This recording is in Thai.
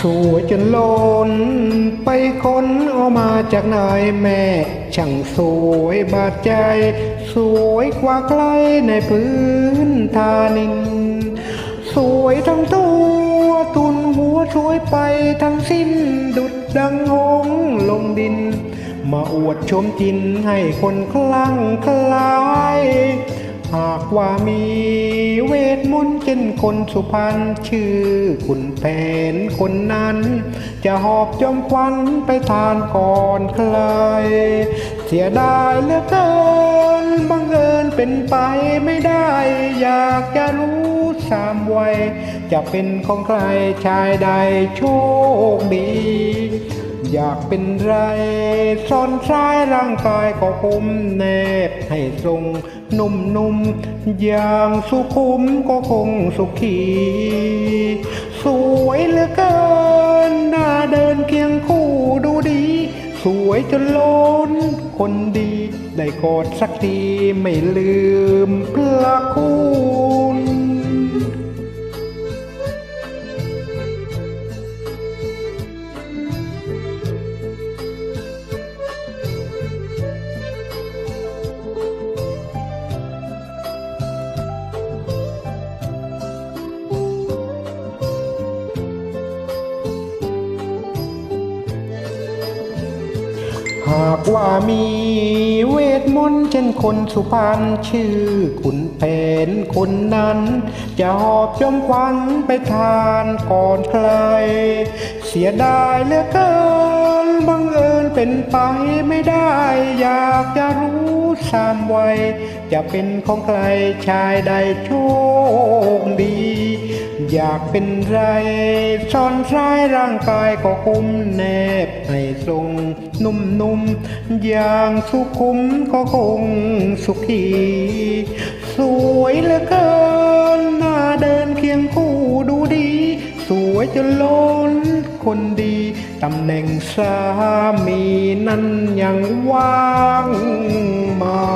สวยจนล้นไปค้นเอามาจากไหนแม่ช่างสวยบาดใจ สวยกว่าใครในพื้นทานิน สวยทั้งตัวตุนหัวสวยไปทั้งสิ้นดุดดังหงลงดิน มาอวดชมจินให้คนคลั่งคลาย หากว่ามีเวทมนต์เช่นคนสุพรรณชื่อคุณแผนคนนั้น จะหอบจอมควันไปทานก่อนใคร เสียดายเหลือเกินบังเอิญเป็นไปไม่ได้ อยากจะรู้สามวัย จะเป็นของใครชายใดโชคดี อยากเป็นไรซ่อนซ้ายร่างกายก็คุมแนบให้ทรงนุ่มนุ่มๆอย่างสุขุมก็คงสุขี สวยเหลือเกินหน้าเดินเคียงคู่ดูดี สวยจนล้นคนดี ได้กอดสักทีไม่ลืมพระคุณ หากว่ามีเวทมนต์เช่นคนสุพรรณชื่อขุนแผนคนนั้น จะหอบจมควันไปทานก่อนใคร เสียดายเหลือเกินบังเอิญเป็นไปไม่ได้ อยากจะรู้สามวัยจะเป็นของใครชายใดโชคดี อยากเป็นไรซ่อนซ้ายร่างกายก็คุ้มแนบให้ทรงนุ่มนุ่มๆอย่างสุขุมก็คงสุขี สวยเหลือเกินหน้าเดินเคียงคู่ดูดี สวยจนล้นคนดีตำแหน่งสามีนั้นยังว่างมา